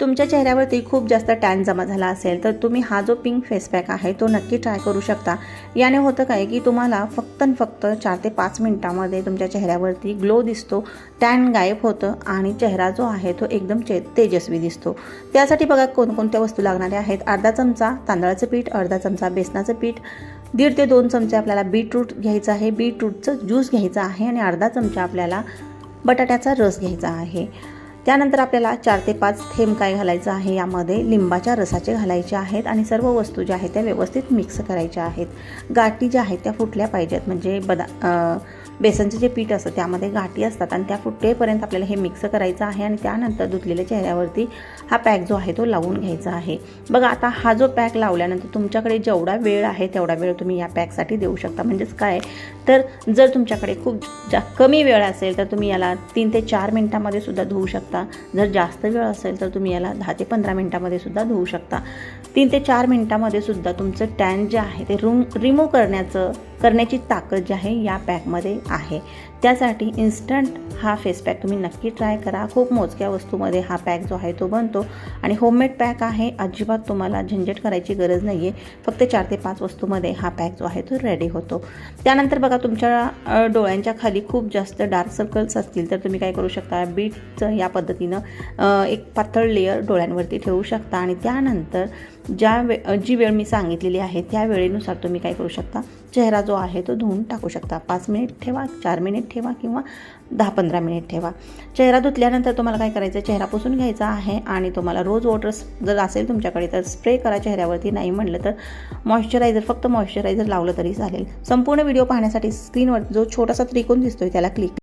तुमच्या चेहऱ्यावरती खूप जास्त टॅन जमा झाला असेल तर तुम्ही हा जो पिंक फेस पॅक आहे तो नक्की ट्राय करू शकता. याने होतं काय की तुम्हाला फक्त आणि फक्त चार ते पाच मिनटामध्ये तुमच्या चेहऱ्यावरती ग्लो दिसतो टॅन गायब होतं आणि चेहरा जो आहे तो एकदम चे तेजस्वी दिसतो. त्यासाठी बघा कोणकोणत्या वस्तू लागणाऱ्या आहेत. अर्धा चमचा तांदळाचं पीठ अर्धा चमचा बेसनाचं पीठ दीड ते दोन चमचे आपल्याला बीटरूट घ्यायचं आहे. बीटरूटचं ज्यूस घ्यायचं आहे आणि अर्धा चमचा आपल्याला बटाट्याचा रस घ्यायचा आहे. त्यानंतर आपल्याला चार ते पाच थेंब काय घालायचं आहे? यामध्ये लिंबाच्या रसाचे घालायचे आहेत आणि सर्व वस्तू ज्या आहेत त्या व्यवस्थित मिक्स करायच्या आहेत. गाठी ज्या आहेत त्या फुटल्या पाहिजेत. म्हणजे बदा बेसनचं जे पीठ असतं त्यामध्ये गाठी असतात आणि त्या फुटेपर्यंत आपल्याला हे मिक्स करायचं आहे आणि त्यानंतर धुतलेल्या चेहऱ्यावरती हा पॅक जो आहे तो लावून घ्यायचा आहे. बघा आता हा जो पॅक लावल्यानंतर तुमच्याकडे जेवढा वेळ आहे तेवढा वेळ तुम्ही या पॅकसाठी देऊ शकता. म्हणजेच काय? तर जर तुमच्याकडे खूप जा कमी वेळ असेल तर तुम्ही याला तीन ते चार मिनटामध्ये सुद्धा धुवू शकता. जर जास्त वेळ असेल तर तुम्ही याला दहा ते पंधरा मिनटामध्ये सुद्धा धुवू शकता. तीन ते चार मिनटामध्ये सुद्धा तुमचं टॅन जे आहे ते रूम रिमूव्ह करण्याचं करण्याची ताकद जी आहे या पॅकमध्ये आहे. त्यासाठी इन्स्टंट हा फेस पॅक तुम्ही नक्की ट्राय करा. खूप मोजक्या वस्तूमध्ये हा पॅक जो आहे तो बनतो. आणि होममेड पॅक आहे अजिबात तुम्हाला झंझट करायची गरज नाही आहे फक्त चार ते पाच वस्तूमध्ये हा पॅक जो आहे तो रेडी होतो. त्यानंतर बघा तुमच्या डोळ्यांच्या खाली खूप जास्त डार्क सर्कल्स असतील तर तुम्ही काय करू शकता? बीटचं या पद्धतीनं एक पातळ लेअर डोळ्यांवरती ठेवू शकता. आणि त्यानंतर ज्या वे जी वेळ मी सांगितलेली आहे त्या वेळेनुसार तुम्ही काय करू शकता? चेहरा जो आहे तो धुवून टाकू शकता. पाच मिनिट ठेवा चार मिनिट ठेवा किंवा दहा पंधरा मिनिट ठेवा. चेहरा धुतल्यानंतर तुम्हाला काय करायचं चेहरा पुसून घ्यायचा आहे आणि तुम्हाला रोज वॉटर जर असेल तुमच्याकडे तर स्प्रे करा चेहऱ्यावरती. नाही म्हटलं तर मॉइश्चरायझर फक्त मॉइश्चरायझर लावलं तरी चालेल. संपूर्ण व्हिडिओ पाहण्यासाठी स्क्रीनवर जो छोटासा त्रिकोण दिसतोय त्याला क्लिक